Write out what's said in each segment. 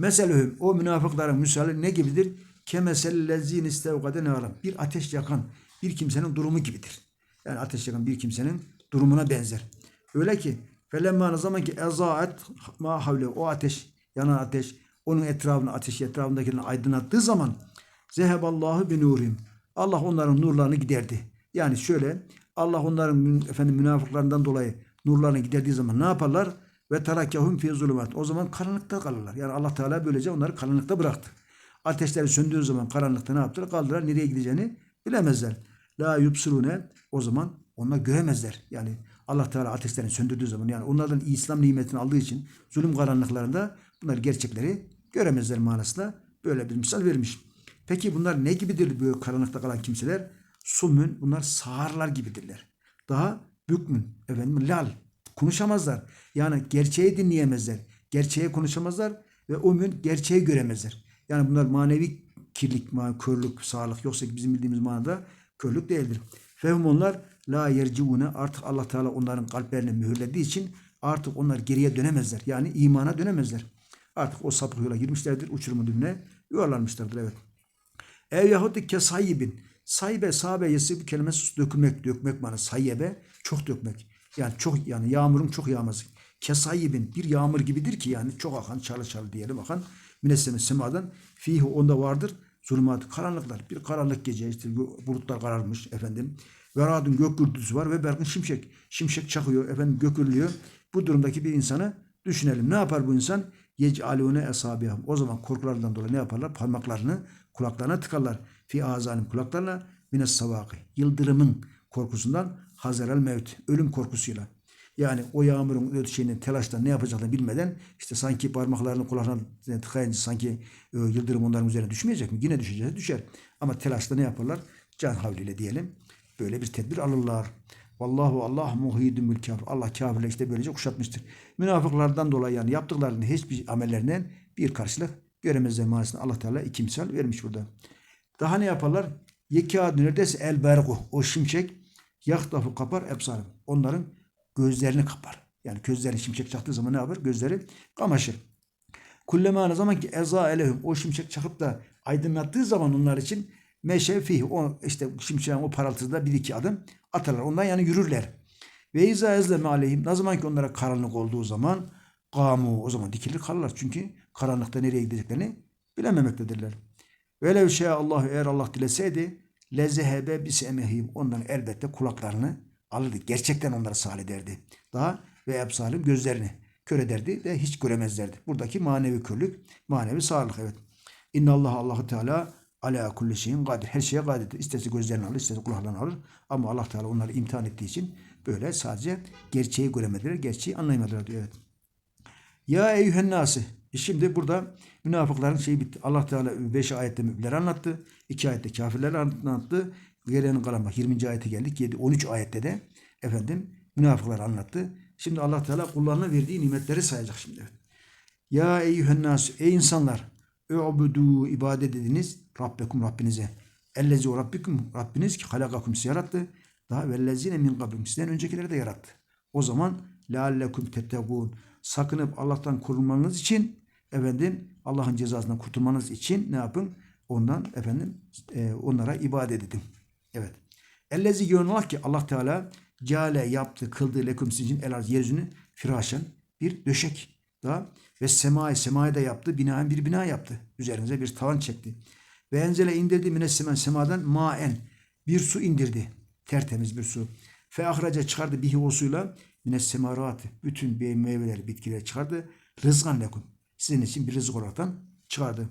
Meselühüm o münafıkların misali ne gibidir? Kemesellezine istevkade naran. Bir ateş yakan bir kimsenin durumu gibidir. Yani ateş yakan bir kimsenin durumuna benzer. Öyle ki felemma ne zaman ki ezaet ma havle o ateş yanan ateş onun etrafını ateş etrafındakilerini aydınlattığı zaman zeheballahu bi nurim. Allah onların nurlarını giderdi. Yani şöyle Allah onların efendim münafıklarından dolayı nurlarını giderdiği zaman ne yaparlar? Ve terakahum fi zulumat. O zaman karanlıkta kalırlar. Yani Allah Teala böylece onları karanlıkta bıraktı. Ateşleri söndüğü zaman karanlıkta ne yaptılar? Kaldılar. Nereye gideceğini bilemezler. La yubsirune o zaman onlar göremezler. Yani Allah Teala ateşlerini söndürdüğü zaman yani onlardan İslam nimetini aldığı için zulüm karanlıklarında bunlar gerçekleri göremezler manasında böyle bir misal vermiş. Peki bunlar ne gibidir böyle karanlıkta kalan kimseler? Sumün bunlar sağırlar gibidirler. Daha bükmün efendim lal konuşamazlar. Yani gerçeği dinleyemezler. Gerçeği konuşamazlar ve umün gerçeği göremezler. Yani bunlar manevi kirlik, körlük, sağlık yoksa bizim bildiğimiz manada körlük değildir. Fehum onlar la yerciune artık Allah Teala onların kalplerini mühürlediği için artık onlar geriye dönemezler. Yani imana dönemezler. Artık o sapık yola girmişlerdir. Uçurumun dibine yuvarlanmışlardır. Evet. Ev yahut kesayibin. Saybe, sabe, yesi bu kelimesi dökmek, dökmek manası. Sayyebe, çok dökmek. Yani çok yani yağmurun çok yağması. Kesayibin bir yağmur gibidir ki yani çok akan, çalı çalı diyelim akan. Minesseme semadan fihi onda vardır. Zulümat, karanlıklar. Bir karanlık gece işte bulutlar kararmış efendim. Ve radun gök gürültüsü var ve berkın şimşek. Şimşek çakıyor efendim gök. Bu durumdaki bir insanı düşünelim. Ne yapar bu insan? Yec'alune esabihum. O zaman korkularından dolayı ne yaparlar? Parmaklarını kulaklarına tıkarlar. Fi azanim kulaklarına mines savaki. Yıldırımın korkusundan hazerel mevt. Ölüm korkusuyla. Yani o yağmurun öte şeyinin telaştan ne yapacaklarını bilmeden işte sanki parmaklarını kulaklarına tıkayınca sanki e, yıldırım onların üzerine düşmeyecek mi? Yine düşeceğiz düşer. Ama telaşta ne yaparlar? Can havliyle diyelim. Böyle bir tedbir alırlar. Vallahu Allah muhidun bil. Allah kafirle işte böylece kuşatmıştır. Münafıklardan dolayı yani yaptıklarının hiçbir amellerinden bir karşılık göremezler manasında Allah Teala iki misal vermiş burada. Daha ne yaparlar? Yekâdü neredeyse el bergu. O şimşek yaktafu kapar ebsarım. Onların gözlerini kapar. Yani gözlerini şimşek çaktığı zaman ne yapar? Gözleri kamaşır. Kullema ne zaman ki eza elehum o şimşek çakıp da aydınlattığı zaman onlar için meşe o işte şimşeğin o parıltısında bir iki adım atarlar. Ondan yani yürürler. Ve izâ ezleme aleyhim ne zaman ki onlara karanlık olduğu zaman kamu o zaman dikilir kalırlar. Çünkü karanlıkta nereye gideceklerini bilememektedirler. Velev şey Allah eğer Allah dileseydi lezehebe bisemehim onların elbette kulaklarını alırdı. Gerçekten onları salih ederdi. Daha ve ebsalim gözlerini kör ederdi ve hiç göremezlerdi. Buradaki manevi körlük, manevi sağlık evet. İnna Allah Allahu Teala ala kulli şeyin kadir. Her şeye kadirdir. İstese gözlerini alır, istese kulaklarını alır. Ama Allah Teala onları imtihan ettiği için böyle sadece gerçeği göremediler, gerçeği anlayamadılar diyor. Evet. Ya eyyühen nasi. E Şimdi burada münafıkların şeyi bitti. Allah Teala 5 ayette müminleri anlattı. 2 ayette kafirleri anlattı. Geriyenin kalan bak 20. ayete geldik. 7, 13 ayette de efendim münafıkları anlattı. Şimdi Allah Teala kullarına verdiği nimetleri sayacak şimdi. Ya eyyühen nas ey insanlar ubudu ibadet ediniz Rabbekum Rabbinize. Ellezi o Rabbikum Rabbiniz ki halakakum sizi yarattı. Daha vellezine min kablikum sizden öncekileri de yarattı. O zaman leallekum tettegûn sakınıp Allah'tan korunmanız için efendim Allah'ın cezasından kurtulmanız için ne yapın? Ondan efendim e, onlara ibadet edin. Evet. Ellezi görünür ki Allah Teala cale yaptı, kıldı lekum sizin için el arz yeryüzünü firaşen bir döşek da ve semai semayı da yaptı, binaen bir bina yaptı. Üzerinize bir tavan çekti. Ve enzele indirdi mine semen semadan maen bir su indirdi. Tertemiz bir su. Fe ahraca çıkardı bihi o suyla mine semarat bütün meyveleri, bitkileri çıkardı. Rızgan lekum. Sizin için bir rızık olaraktan çıkardı.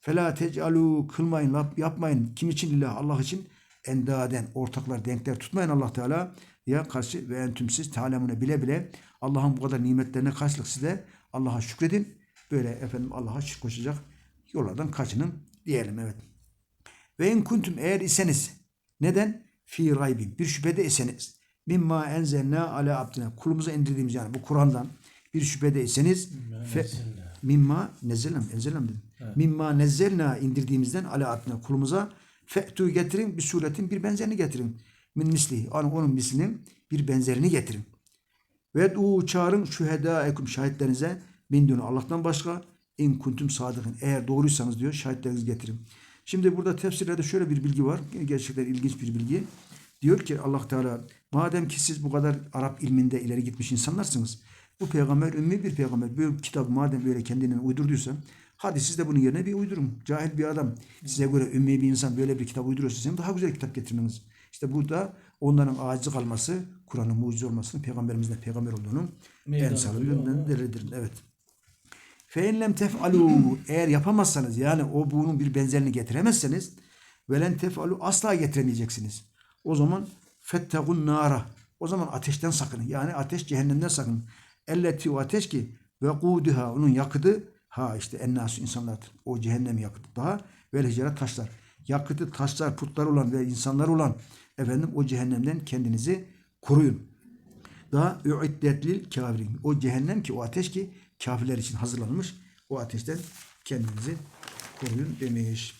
Fela tecalu kılmayın, yapmayın. Kim için? Lillah, Allah için endaden, ortaklar, denkler tutmayın Allah Teala ya karşı ve entüm siz talemune bile bile Allah'ın bu kadar nimetlerine karşılık size Allah'a şükredin. Böyle efendim Allah'a şükür koşacak yollardan kaçının diyelim evet. Ve in kuntum eğer iseniz neden? Fi raybin bir şüphede iseniz mimma enzelna ala abdina kulumuza indirdiğimiz yani bu Kur'an'dan bir şüphede iseniz mimma nezzelem enzelem dedim. Mimma nezzelna indirdiğimizden ala abdina kulumuza fe'tu getirin bir suretin bir benzerini getirin. Min misli yani onun mislinin bir benzerini getirin. Ve du çağırın şühedâekum şahitlerinize min dunu Allah'tan başka in kuntum sadıkın. Eğer doğruysanız diyor şahitlerinizi getirin. Şimdi burada tefsirlerde şöyle bir bilgi var. Gerçekten ilginç bir bilgi. Diyor ki Allah Teala madem ki siz bu kadar Arap ilminde ileri gitmiş insanlarsınız. Bu peygamber ümmi bir peygamber. Bu kitabı madem böyle kendinden uydurduysa hadi siz de bunun yerine bir uydurun. Cahil bir adam size göre ümmi bir insan böyle bir kitap uyduruyorsa sizin daha güzel kitap getirmeniz. İşte burada onların aciz kalması, Kur'an'ın mucize olmasını, peygamberimizin de peygamber olduğunun koyuyor. yönünden delildir. Evet. Feinlem tef'alu eğer yapamazsanız yani o bunun bir benzerini getiremezseniz velen tef'alu asla getiremeyeceksiniz. O zaman fettegun nara. O zaman ateşten sakının. Yani ateş cehennemden sakının. Elleti o ateş ki ve kuduha onun yakıtı ha işte ennasu insanlardır. O cehennem yakıtı daha ve hicret taşlar. Yakıtı taşlar, putlar olan ve insanlar olan efendim o cehennemden kendinizi koruyun. Daha üiddetlil kafirin. O cehennem ki o ateş ki kafirler için hazırlanmış. O ateşten kendinizi koruyun demiş.